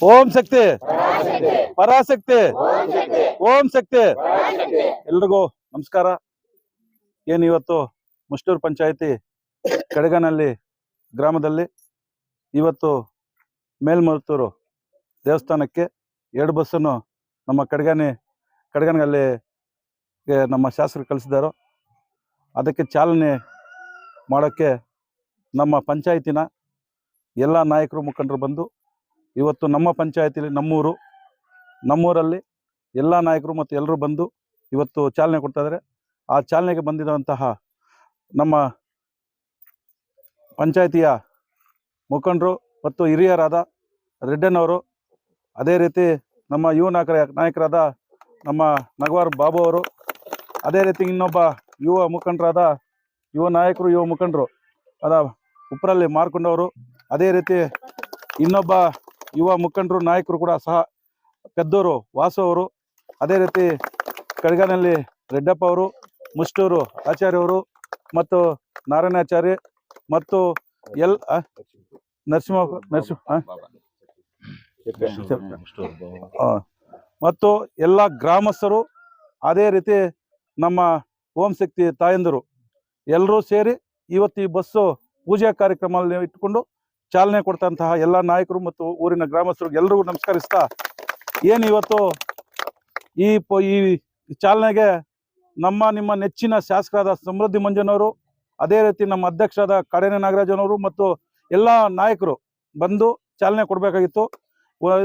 ಓಂ ಶಕ್ತಿ. ಪರಾಶಕ್ತಿ. ಓಂ ಶಕ್ತಿ. ಎಲ್ರಿಗೂ ನಮಸ್ಕಾರ. ಏನು ಇವತ್ತು ಮುಷ್ಟೂರು ಪಂಚಾಯತಿ ಕಡಗನಲ್ಲಿ ಗ್ರಾಮದಲ್ಲಿ ಇವತ್ತು ಮೇಲ್ಮರುತ್ತೂರು ದೇವಸ್ಥಾನಕ್ಕೆ ಎರಡು ಬಸ್ಸನ್ನು ನಮ್ಮ ಕಡಗನೆ ಕಡಗನಲ್ಲಿ ನಮ್ಮ ಶಾಸಕರು ಕಳಿಸಿದ್ದಾರೋ. ಅದಕ್ಕೆ ಚಾಲನೆ ಮಾಡೋಕ್ಕೆ ನಮ್ಮ ಪಂಚಾಯತಿನ ಎಲ್ಲ ನಾಯಕರು ಮುಖಂಡರು ಬಂದು ಇವತ್ತು ನಮ್ಮ ಪಂಚಾಯತಿಲಿ ನಮ್ಮೂರು, ನಮ್ಮೂರಲ್ಲಿ ಎಲ್ಲ ನಾಯಕರು ಮತ್ತು ಎಲ್ಲರೂ ಬಂದು ಇವತ್ತು ಚಾಲನೆ ಕೊಡ್ತಾ ಇದ್ದಾರೆ ಆ ಚಾಲನೆಗೆ ಬಂದಿರುವಂತಹ ನಮ್ಮ ಪಂಚಾಯತಿಯ ಮುಖಂಡರು ಮತ್ತು ಹಿರಿಯರಾದ ರೆಡ್ಡನವರು ಅದೇ ರೀತಿ ನಮ್ಮ ಯುವ ನಾಯಕರ, ನಾಯಕರಾದ ನಮ್ಮ ನಗವಾರ್ ಬಾಬು ಅವರು, ಅದೇ ರೀತಿ ಇನ್ನೊಬ್ಬ ಯುವ ಮುಖಂಡರಾದ ಯುವ ನಾಯಕರು, ಯುವ ಮುಖಂಡರು ಅದ ಉಪ್ರಲ್ಲಿ ಮಾರ್ಕೊಂಡವರು, ಅದೇ ರೀತಿ ಇನ್ನೊಬ್ಬ ಯುವ ಮುಖಂಡರು, ನಾಯಕರು ಕೂಡ ಸಹ ಪೆದ್ದೂರು ವಾಸು ಅವರು ಅದೇ ರೀತಿ ಕಡಗನಲ್ಲಿ ರೆಡ್ಡಪ್ಪ ಅವರು, ಮುಷ್ಟೂರು ಆಚಾರ್ಯವರು ಮತ್ತು ನಾರಾಯಣಾಚಾರ್ಯ ಮತ್ತು ಎಲ್ ನರಸಿಂಹ ನರಸಿಂಹ. ಮತ್ತು ಎಲ್ಲ ಗ್ರಾಮಸ್ಥರು, ಅದೇ ರೀತಿ ನಮ್ಮ ಓಂ ಶಕ್ತಿ ತಾಯಂದರು ಎಲ್ಲರೂ ಸೇರಿ ಇವತ್ತು ಈ ಬಸ್ಸು ಪೂಜಾ ಕಾರ್ಯಕ್ರಮದಲ್ಲಿ ಇಟ್ಕೊಂಡು ಚಾಲನೆ ಕೊಡ್ತಂತಹ ಎಲ್ಲ ನಾಯಕರು ಮತ್ತು ಊರಿನ ಗ್ರಾಮಸ್ಥರು ಎಲ್ರಿಗೂ ನಮಸ್ಕರಿಸ್ತಾ, ಏನು ಇವತ್ತು ಈ ಪ- ಈ ಚಾಲನೆಗೆ ನಮ್ಮ, ನಿಮ್ಮ ನೆಚ್ಚಿನ ಶಾಸಕರಾದ ಸಮೃದ್ಧಿ ಮಂಜನವರು, ಅದೇ ರೀತಿ ನಮ್ಮ ಅಧ್ಯಕ್ಷರಾದ ಕಡನೆ ನಾಗರಾಜನವರು ಮತ್ತು ಎಲ್ಲ ನಾಯಕರು ಬಂದು ಚಾಲನೆ ಕೊಡಬೇಕಾಗಿತ್ತು.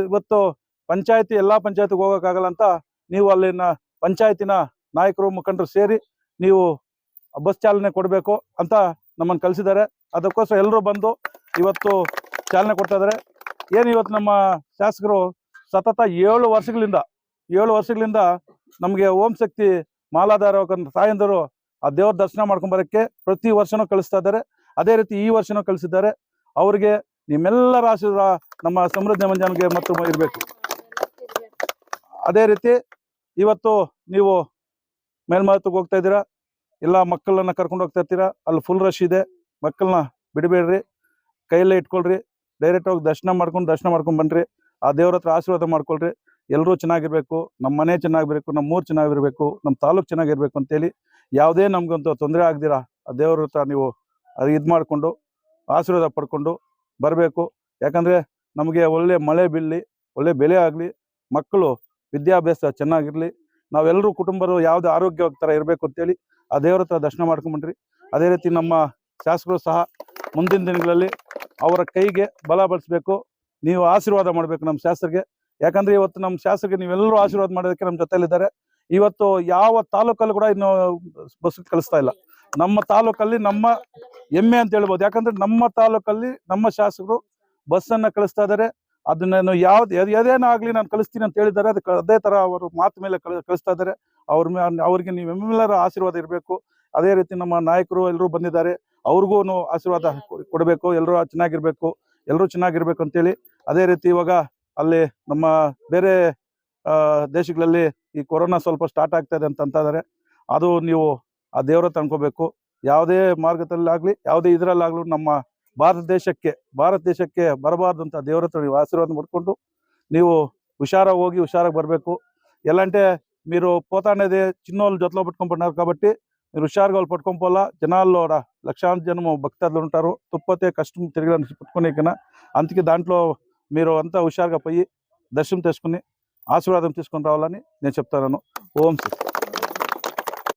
ಇವತ್ತು ಪಂಚಾಯತಿ, ಎಲ್ಲ ಪಂಚಾಯತಿಗೆ ಹೋಗೋಕ್ಕಾಗಲ್ಲ ಅಂತ ನೀವು ಅಲ್ಲಿನ ಪಂಚಾಯತಿನ ನಾಯಕರು, ಮುಖಂಡರು ಸೇರಿ ನೀವು ಬಸ್ ಚಾಲನೆ ಕೊಡಬೇಕು ಅಂತ ನಮ್ಮನ್ನು ಕಲಿಸಿದ್ದಾರೆ. ಅದಕ್ಕೋಸ್ಕರ ಎಲ್ಲರೂ ಬಂದು ಇವತ್ತು ಚಾಲನೆ ಕೊಡ್ತಾ ಇದ್ದಾರೆ. ಏನು ಇವತ್ತು ನಮ್ಮ ಶಾಸಕರು ಸತತ ಏಳು ವರ್ಷಗಳಿಂದ ಏಳು ವರ್ಷಗಳಿಂದ ನಮಗೆ ಓಂ ಶಕ್ತಿ ಮಾಲಾಧಾರ ತಾಯಂದರು ಆ ದೇವ್ರ ದರ್ಶನ ಬರಕ್ಕೆ ಪ್ರತಿ ವರ್ಷನೂ ಕಳಿಸ್ತಾ ಇದ್ದಾರೆ. ಅದೇ ರೀತಿ ಈ ವರ್ಷನೂ ಕಳಿಸಿದ್ದಾರೆ. ಅವರಿಗೆ ನಿಮ್ಮೆಲ್ಲರ ಆಶೀರ್ವಾದ ನಮ್ಮ ಸಮೃದ್ಧಿ ಮಂಜಾನಿಗೆ ಮತ್ತು ಇರಬೇಕು. ಅದೇ ರೀತಿ ಇವತ್ತು ನೀವು ಮೇಲ್ಮಹತ್ವಕ್ಕೆ ಹೋಗ್ತಾ ಇದ್ದೀರಾ. ಎಲ್ಲ ಮಕ್ಕಳನ್ನ ಕರ್ಕೊಂಡು ಹೋಗ್ತಾ ಇರ್ತೀರಾ. ಅಲ್ಲಿ ಫುಲ್ ರಶ್ ಇದೆ. ಮಕ್ಕಳನ್ನ ಬಿಡಬೇಡ್ರಿ. ಕೈಯಲ್ಲೇ ಇಟ್ಕೊಳ್ರಿ. ಡೈರೆಕ್ಟ್ ಹೋಗಿ ದರ್ಶನ ಮಾಡ್ಕೊಂಡು ದರ್ಶನ ಮಾಡ್ಕೊಂಡು ಬನ್ರಿ. ಆ ದೇವ್ರ ಹತ್ರ ಆಶೀರ್ವಾದ ಮಾಡ್ಕೊಳ್ರಿ. ಎಲ್ಲರೂ ಚೆನ್ನಾಗಿರ್ಬೇಕು. ನಮ್ಮ ಮನೆ ಚೆನ್ನಾಗಿರ್ಬೇಕು. ನಮ್ಮ ಊರು ಚೆನ್ನಾಗಿರ್ಬೇಕು. ನಮ್ಮ ತಾಲೂಕು ಚೆನ್ನಾಗಿರ್ಬೇಕು ಅಂತೇಳಿ ಯಾವುದೇ ನಮ್ಗಂತೂ ತೊಂದರೆ ಆಗ್ದಿರಾ, ಆ ದೇವ್ರ ಹತ್ರ ನೀವು ಅದು ಇದು ಮಾಡಿಕೊಂಡು, ಆಶೀರ್ವಾದ ಪಡ್ಕೊಂಡು ಬರಬೇಕು. ಯಾಕಂದ್ರೆ ನಮಗೆ ಒಳ್ಳೆ ಮಳೆ ಬೀಳಲಿ, ಒಳ್ಳೆ ಬೆಲೆ ಆಗಲಿ, ಮಕ್ಕಳು, ವಿದ್ಯಾಭ್ಯಾಸ ಚೆನ್ನಾಗಿರಲಿ ನಾವೆಲ್ಲರೂ ಕುಟುಂಬರು ಯಾವ್ದು ಆರೋಗ್ಯವಾಗಿ ಥರ ಇರಬೇಕು ಅಂತೇಳಿ ಆ ದೇವ್ರ ಹತ್ರ ದರ್ಶನ ಮಾಡ್ಕೊಂಬನ್ರಿ ಅದೇ ರೀತಿ ನಮ್ಮ ಶಾಸಕರು ಸಹ ಮುಂದಿನ ದಿನಗಳಲ್ಲಿ ಅವರ ಕೈಗೆ ಬಲ ಬಳಸಬೇಕು. ನೀವು ಆಶೀರ್ವಾದ ಮಾಡಬೇಕು ನಮ್ಮ ಶಾಸಕರಿಗೆ. ಯಾಕಂದ್ರೆ ಇವತ್ತು ನಮ್ಮ ಶಾಸಕರಿಗೆ ನೀವೆಲ್ಲರೂ ಆಶೀರ್ವಾದ ಮಾಡೋದಕ್ಕೆ ನಮ್ಮ ಜೊತೆಲಿದ್ದಾರೆ ಇವತ್ತು ಯಾವ ತಾಲೂಕಲ್ಲೂ ಕೂಡ ಇನ್ನು ಬಸ್ ಕಳಿಸ್ತಾ ಇಲ್ಲ. ನಮ್ಮ ತಾಲೂಕಲ್ಲಿ ನಮ್ಮ ಹೆಮ್ಮೆ ಅಂತ ಹೇಳ್ಬೋದು. ಯಾಕಂದ್ರೆ ನಮ್ಮ ತಾಲೂಕಲ್ಲಿ ನಮ್ಮ ಶಾಸಕರು ಬಸ್ಸನ್ನು ಕಳಿಸ್ತಾ ಇದ್ದಾರೆ. ಅದನ್ನ ಯಾವ್ದು ಎದೇನಾಗ್ಲಿ ನಾನು ಕಳಿಸ್ತೀನಿ ಅಂತ ಹೇಳಿದ್ದಾರೆ. ಅದಕ್ಕೆ ಅದೇ ತರ ಅವರು ಮಾತು ಮೇಲೆ ಕಳಿ ಕಳಿಸ್ತಾ ಇದ್ದಾರೆ. ಅವ್ರ ಅವರಿಗೆ ನೀವು ನೀವೆಲ್ಲರ ಆಶೀರ್ವಾದ ಇರಬೇಕು. ಅದೇ ರೀತಿ ನಮ್ಮ ನಾಯಕರು ಎಲ್ಲರೂ ಬಂದಿದ್ದಾರೆ. ಅವ್ರಿಗೂ ಆಶೀರ್ವಾದ ಕೊಡಬೇಕು ಎಲ್ಲರೂ ಚೆನ್ನಾಗಿರ್ಬೇಕು ಎಲ್ಲರೂ ಚೆನ್ನಾಗಿರ್ಬೇಕು ಅಂತೇಳಿ ಅದೇ ರೀತಿ ಇವಾಗ ಅಲ್ಲಿ ನಮ್ಮ ಬೇರೆ ದೇಶಗಳಲ್ಲಿ ಈ ಕೊರೋನಾ ಸ್ವಲ್ಪ ಸ್ಟಾರ್ಟ್ ಆಗ್ತದೆ ಅಂತಂತಂದರೆ ಅದು ನೀವು ಆ ದೇವರ ತಂದ್ಕೋಬೇಕು ಯಾವುದೇ ಮಾರ್ಗದಲ್ಲಾಗಲಿ ಯಾವುದೇ ಇದರಲ್ಲಾಗಲೂ ನಮ್ಮ ಭಾರತ ದೇಶಕ್ಕೆ ಭಾರತ ದೇಶಕ್ಕೆ ಬರಬಾರ್ದು ಅಂತ ದೇವರ ಹತ್ರ ನೀವು ಆಶೀರ್ವಾದ ಮಾಡಿಕೊಂಡು ನೀವು ಹುಷಾರಾಗಿ ಹೋಗಿ ಹುಷಾರಾಗಿ ಬರಬೇಕು. ಎಲ್ಲಂಟೆ ಮೀರು ಪೋತಾಣದೇ ಚಿನ್ನೋಲ್ చిన్నోళ్ళు జొతలో ಕಾಬಟ್ಟಿ మీరు హుషారుగా వాళ్ళు పోలా. జనాల్లో రా- లక్షాంత జనము భక్తులు ఉంటారు. తుప్పతే కష్టం తిరగడానికి పెట్టుకునే కన్నా అందుకే దాంట్లో మీరు అంతా హుషారుగా పోయి దర్శనం చేసుకుని ఆశీర్వాదం తీసుకొని రావాలని నేను చెప్తాను. ఓం శ్రీ